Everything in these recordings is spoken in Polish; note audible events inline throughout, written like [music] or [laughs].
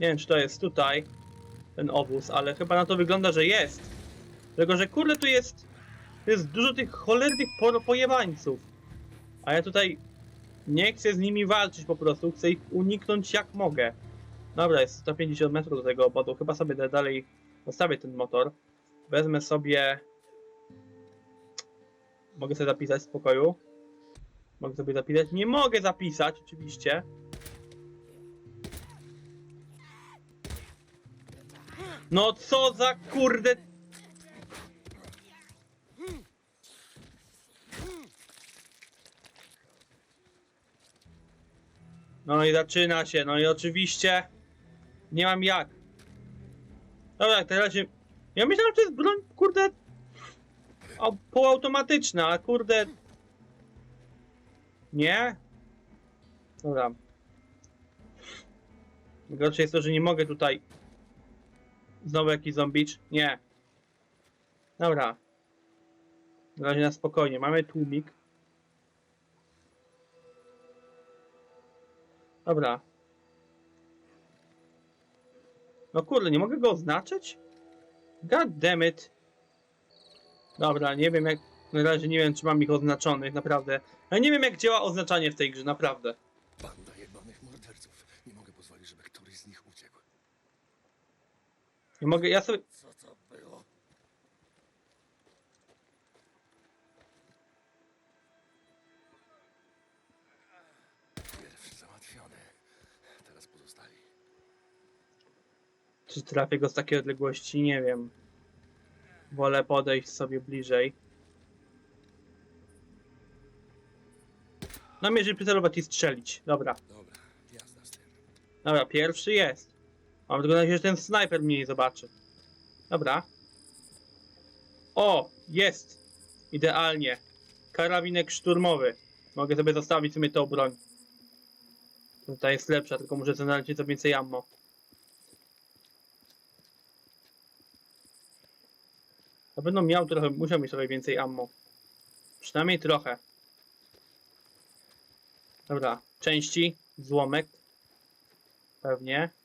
Nie wiem, czy to jest tutaj ten obóz, ale chyba na to wygląda, że jest. Tylko, że kurde, tu jest, jest dużo tych cholernych po, pojebańców. A ja tutaj nie chcę z nimi walczyć po prostu, chcę ich uniknąć jak mogę. Dobra, jest 150 metrów do tego obozu, chyba sobie da- dalej postawię ten motor. Wezmę sobie... Mogę sobie zapisać w spokoju. Mogę sobie zapisać. Nie mogę zapisać, oczywiście. No co za kurde... No i zaczyna się, no i oczywiście nie mam jak. Dobra, teraz się... Ja myślałem, że to jest broń, kurde, au- półautomatyczna, a kurde... Nie? Dobra. Gorsze jest to, że nie mogę tutaj... Znowu jakiś zombicz? Nie. Dobra. Na razie na spokojnie. Mamy tłumik. Dobra. No kurde, nie mogę go oznaczyć? God damn it. Dobra, nie wiem jak... Na razie nie wiem, czy mam ich oznaczonych, naprawdę. Ale nie wiem, jak działa oznaczanie w tej grze, naprawdę. Banda jebanych morderców. Nie mogę pozwolić, żeby któryś z nich uciekł. Nie mogę, ja sobie... Co to było? Pierwszy załatwiony. Teraz pozostali. Czy trafię go z takiej odległości? Nie wiem. Wolę podejść sobie bliżej. No mierzy przycelować i strzelić. Dobra. Dobra, jazda z tym. Dobra, pierwszy jest. Mam tylko nadzieję, że ten snajper mnie nie zobaczy. Dobra. O, jest. Idealnie. Karabinek szturmowy. Mogę sobie zostawić w sumie tą broń. Tutaj jest lepsza, tylko muszę znaleźć nieco więcej ammo. Na pewno miał trochę, musiał mieć trochę więcej ammo. Przynajmniej trochę. Dobra, części, złomek. Pewnie.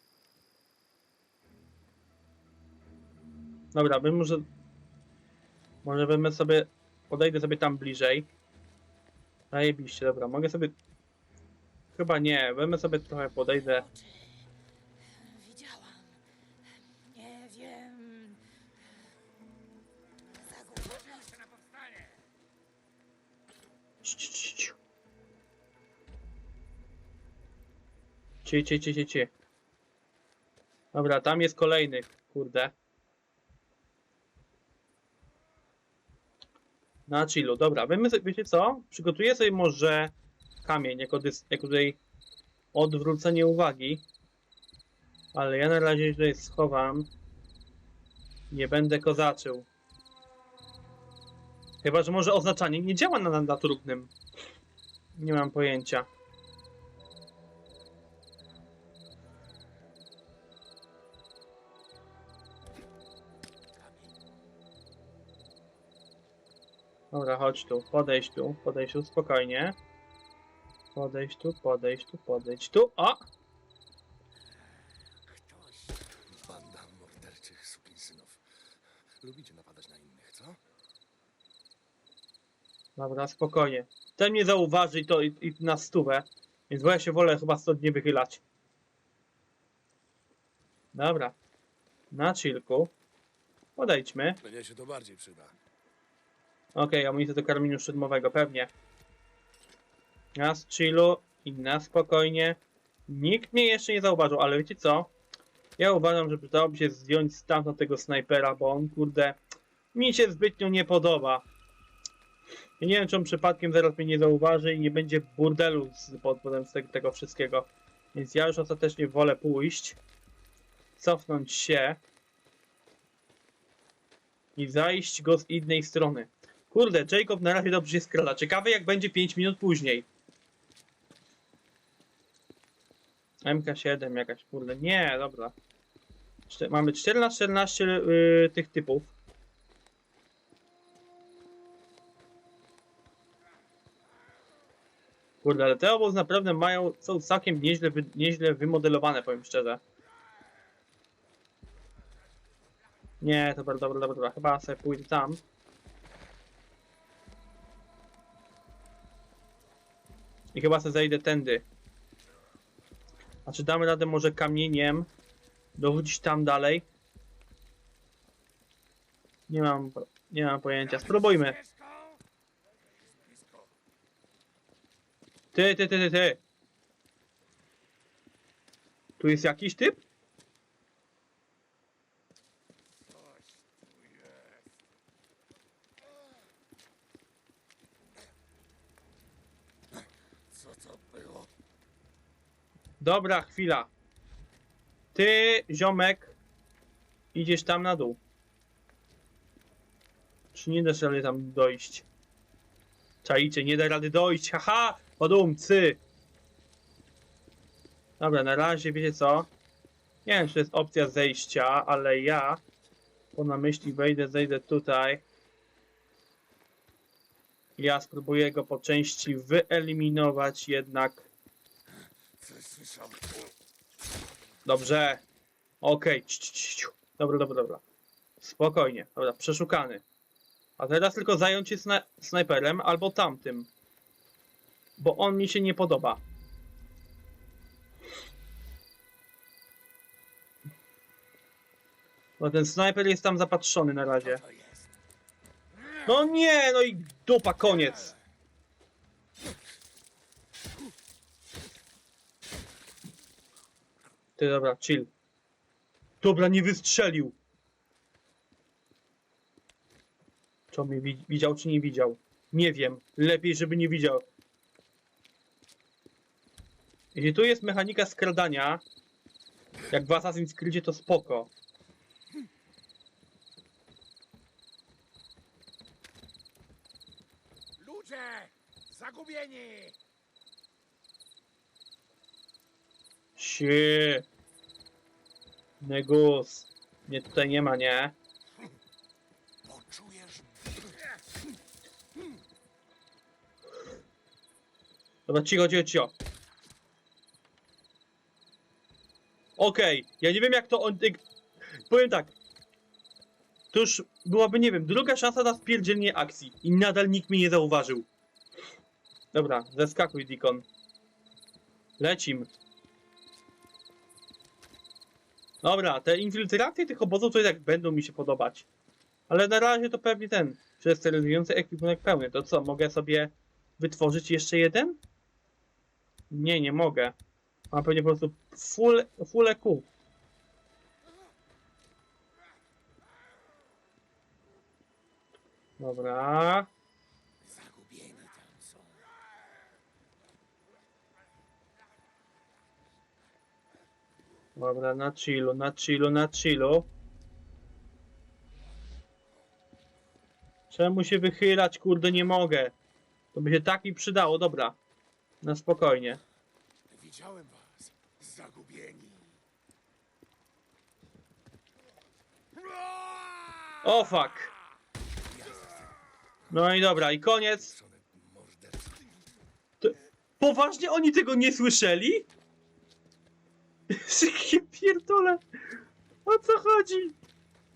Dobra, bym może... Może bym sobie... Podejdę sobie tam bliżej. Zajebiście, dobra, mogę sobie... Chyba nie, bym sobie trochę podejdę. Widziałam. Nie wiem. Ci, ci, ci, ci. Ci, ci, ci, ci, ci. Dobra, tam jest kolejny, kurde. Na chillu, dobra, wiemy, wiecie co? Przygotuję sobie może kamień jako, dys, jako tutaj odwrócenie uwagi. Ale ja na razie tutaj schowam. Nie będę kozaczył. Chyba, że może oznaczanie nie działa na, na trudnym. Nie mam pojęcia. Dobra, chodź tu, podejdź tu, podejdź tu, spokojnie. Podejdź tu, podejdź tu, podejdź tu. O! Banda morderczych sukinsynów. Lubicie napadać na innych, co? Dobra, spokojnie. Ten mnie zauważy i to i, i na stówę. Więc bo ja się wolę chyba stąd nie wychylać. Dobra. Na chillku. Podejdźmy. Mnie się to bardziej przyda. Okej, amunicję do karabinu szturmowego, pewnie. Na z chillu i na spokojnie. Nikt mnie jeszcze nie zauważył, ale wiecie co? Ja uważam, że przydałoby się zdjąć stamtąd tego snajpera, bo on kurde mi się zbytnio nie podoba. Ja nie wiem, czy on przypadkiem zaraz mnie nie zauważy i nie będzie burdelu z pod z te- tego wszystkiego. Więc ja już ostatecznie wolę pójść, cofnąć się i zajść go z innej strony. Kurde, Jacob na razie dobrze się skrala. Ciekawe jak będzie 5 minut później. MK7 jakaś, kurde. Nie, dobra. Mamy 4 na 14 yy, tych typów. Kurde, ale te obozy naprawdę mają, są całkiem nieźle, wy, nieźle wymodelowane, powiem szczerze. Nie, dobra, dobra, dobra, dobra. Chyba sobie pójdę tam. I chyba sobie zejdę tędy. A czy damy radę może kamieniem dowrócić tam dalej? Nie mam, nie mam pojęcia. Spróbujmy. Ty, ty, ty, ty, ty. Tu jest jakiś typ? Co to było? Dobra, chwila. Ty, ziomek, idziesz tam na dół. Czy nie dasz rady tam dojść? Czajcie, nie da rady dojść, haha! Podumcy! Dobra, na razie wiecie co? Nie wiem, czy to jest opcja zejścia, ale ja po namyśli wejdę, zejdę tutaj. Ja spróbuję go po części wyeliminować jednak. Dobrze. Okej. Okay. Dobra, dobra, dobra. Spokojnie. Dobra, przeszukany. A teraz tylko zająć się sna snajperem albo tamtym. Bo on mi się nie podoba. Bo ten snajper jest tam zapatrzony na razie. No nie, no i dupa, koniec. Ty, dobra, chill. Dobra, nie wystrzelił. Czy on mnie wi- widział, czy nie widział? Nie wiem. Lepiej, żeby nie widział. Jeśli tu jest mechanika skradania, jak w Assassin's Creedzie, to spoko. Ludzie! Zagubieni! Sie. Negus. Nie, tutaj nie ma, nie? Poczujesz? Dobra, cicho, cicho, cicho. Okej, ja nie wiem jak to on... jak- Powiem tak. To już byłaby, nie wiem, druga szansa na spierdzielnie akcji. I nadal nikt mnie nie zauważył. Dobra, zeskakuj, Deacon. Lecim. Dobra, te infiltracje tych obozów to i tak będą mi się podobać. Ale na razie to pewnie ten przesterylizujący ekwipunek pełny. To co, mogę sobie wytworzyć jeszcze jeden? Nie, nie mogę. Mam pewnie po prostu full, full EQ. Dobra. Zagubieni tam są. Dobra, na chillu, na chillu, na chillu. Czemu się wychylać? Kurde, nie mogę. To by się tak mi przydało, dobra. Na spokojnie. Widziałem was. Zagubieni. O fuck. No i dobra, i koniec. Mordercy. Poważnie oni tego nie słyszeli? [laughs] Jakie pierdole. O co chodzi?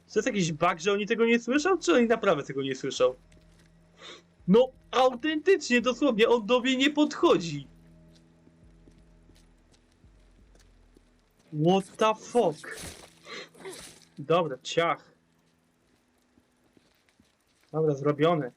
Czy to jest jakiś bug, że oni tego nie słyszą, czy oni naprawdę tego nie słyszą? No, autentycznie, dosłownie, on do mnie nie podchodzi. What the fuck? Dobra, ciach. Dobra, zrobione.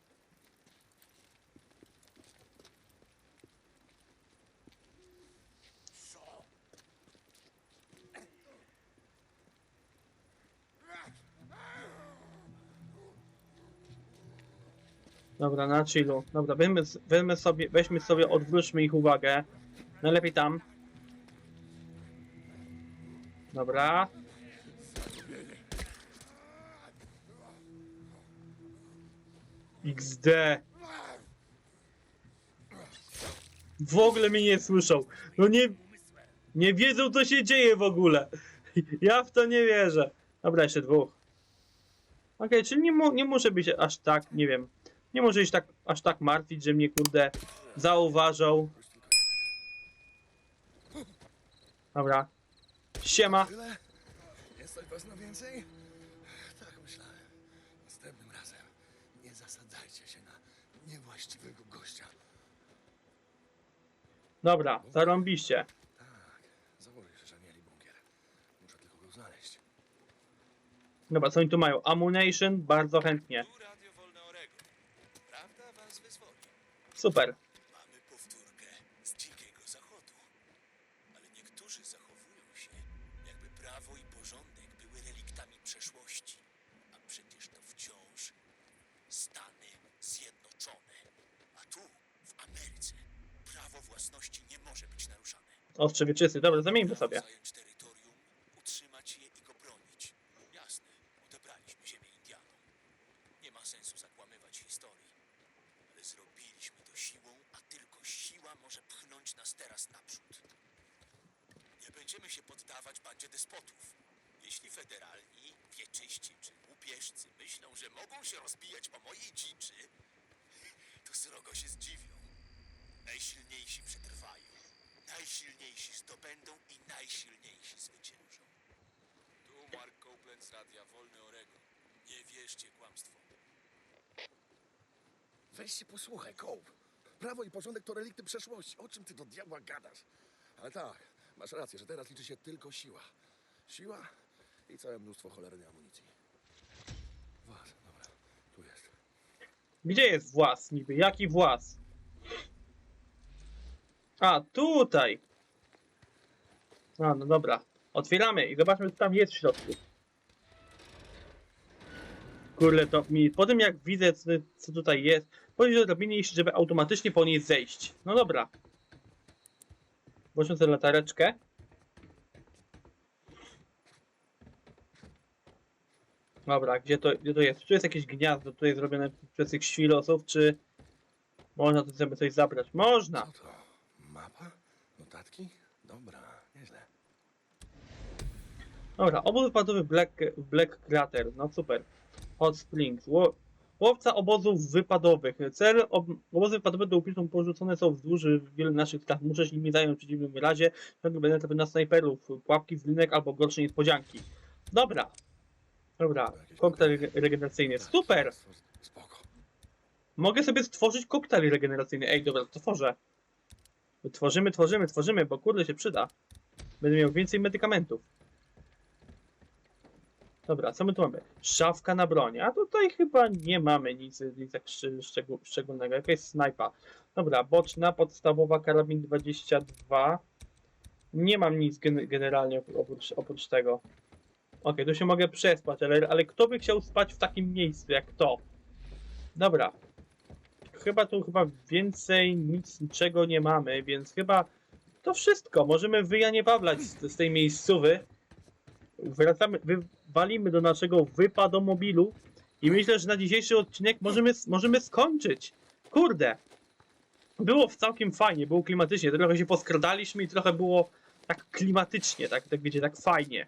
Dobra, na chillu. Dobra, weźmy, weźmy sobie, weźmy sobie, odwróćmy ich uwagę. Najlepiej tam. Dobra. XD. W ogóle mnie nie słyszą. No nie, nie wiedzą co się dzieje w ogóle. Ja w to nie wierzę. Dobra, jeszcze dwóch. Okej, czyli nie, mu, nie muszę być aż tak, nie wiem. Nie może się tak, aż tak martwić, że mnie kurde zauważał. Dobra. Siema. Więcej? Tak myślałem. Następnym razem nie zasadzajcie się na niewłaściwego gościa. Dobra, zarąbiście. Tak, założysz, że mieli bunkier. Muszę tylko go znaleźć. Dobra, co oni tu mają? Ammunition? Bardzo chętnie. Która Super. Mamy powtórkę z dzikiego zachodu. Ale niektórzy zachowują się, jakby prawo i porządek były reliktami przeszłości. A przecież to wciąż Stany Zjednoczone. A tu, w Ameryce, prawo własności nie może być naruszane. Ostrze wieczysty. Dobra, zamieńmy sobie. Zająć utrzymać je i go bronić. Jasne, odebraliśmy ziemię Indianom. Nie ma sensu zakłamywać historii. Ale zrobiliśmy to siłą, a tylko siła może pchnąć nas teraz naprzód. Nie będziemy się poddawać bandzie despotów. Jeśli federalni, wieczyści czy łupieżcy myślą, że mogą się rozbijać o mojej dziczy, to srogo się zdziwią. Najsilniejsi przetrwają. Najsilniejsi zdobędą i najsilniejsi zwyciężą. Tu Mark Copeland z Radia Wolny Oregon. Nie wierzcie kłamstwom. Weź się posłuchaj, Cope. Prawo i porządek to relikty przeszłości. O czym ty do diabła gadasz? Ale tak, masz rację, że teraz liczy się tylko siła. Siła i całe mnóstwo cholernej amunicji. Was, dobra, tu jest. Gdzie jest włas niby? Jaki włas? A, tutaj. A, no dobra. Otwieramy i zobaczmy, co tam jest w środku. Kurde, to mi po tym jak widzę, co, tutaj jest, powiem, że robienie jeśli, żeby automatycznie po niej zejść. No dobra. Włączmy sobie latareczkę. Dobra, gdzie to, gdzie to jest? Czy jest jakieś gniazdo tutaj zrobione przez tych świlosów, czy można tu sobie coś zabrać? Można! Co to? Mapa? Notatki? Dobra. Dobra, obóz wypadowy Black, Black Crater, no super. Hot Springs, Ło, łowca obozów wypadowych. Cel ob, obozy wypadowe do upisu porzucone są wzdłuż wielu naszych strat. Muszę się nimi zająć w przeciwnym razie. Ciągle będę trafił na snajperów, pułapki z linek albo gorsze niespodzianki. Dobra. Dobra, koktajl rege- regeneracyjny. Super! Mogę sobie stworzyć koktajl regeneracyjny. Ej, dobra, to tworzę. Tworzymy, tworzymy, tworzymy, bo kurde się przyda. Będę miał więcej medykamentów. Dobra, co my tu mamy? Szafka na broń. A tutaj chyba nie mamy nic, nic tak szczeg- szczegół, szczególnego. Jakaś snajpa. Dobra, boczna, podstawowa, karabin 22. Nie mam nic gen generalnie oprócz, oprócz tego. Okej, tu się mogę przespać, ale, ale kto by chciał spać w takim miejscu jak to? Dobra. Chyba tu chyba więcej nic niczego nie mamy, więc chyba to wszystko. Możemy wyjanie wawlać z, z tej miejscowy. Wracamy, wywalimy do naszego wypadomobilu i myślę, że na dzisiejszy odcinek możemy, możemy skończyć. Kurde. Było całkiem fajnie, było klimatycznie. Trochę się poskradaliśmy i trochę było tak klimatycznie, tak, tak wiecie, tak fajnie.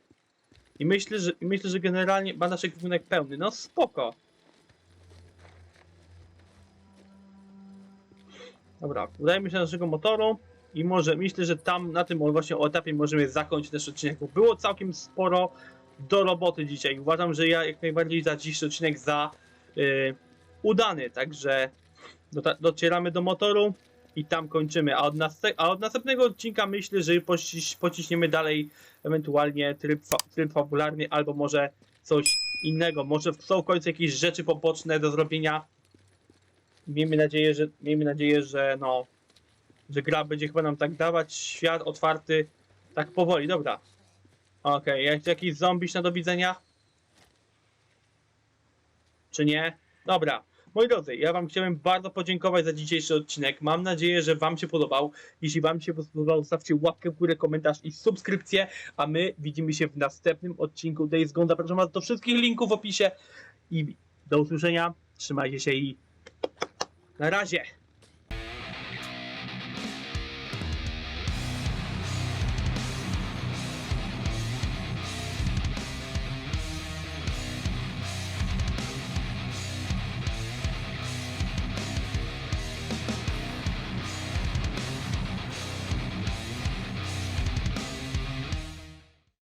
I myślę, że, myślę, że generalnie ma nasz ekwipunek pełny. No spoko. Dobra, udajemy się do naszego motoru i może myślę, że tam na tym właśnie etapie możemy zakończyć nasz odcinek, było całkiem sporo do roboty dzisiaj. Uważam, że ja jak najbardziej za dzisiejszy odcinek za yy, udany, także docieramy do motoru i tam kończymy. A od, a od następnego odcinka myślę, że pościś- pociśniemy dalej ewentualnie tryb, tryb fabularny albo może coś innego. Może są w końcu jakieś rzeczy poboczne do zrobienia. Miejmy nadzieję, że miejmy nadzieję, że no że gra będzie chyba nam tak dawać świat otwarty tak powoli. Dobra. Okej, okay. jakiś zombiś na do widzenia? Czy nie? Dobra. Moi drodzy, ja Wam chciałem bardzo podziękować za dzisiejszy odcinek. Mam nadzieję, że Wam się podobał. Jeśli Wam się podobał, zostawcie łapkę w górę, komentarz i subskrypcję. A my widzimy się w następnym odcinku Days Gone. Zapraszam Was do wszystkich linków w opisie. I do usłyszenia. Trzymajcie się i na razie.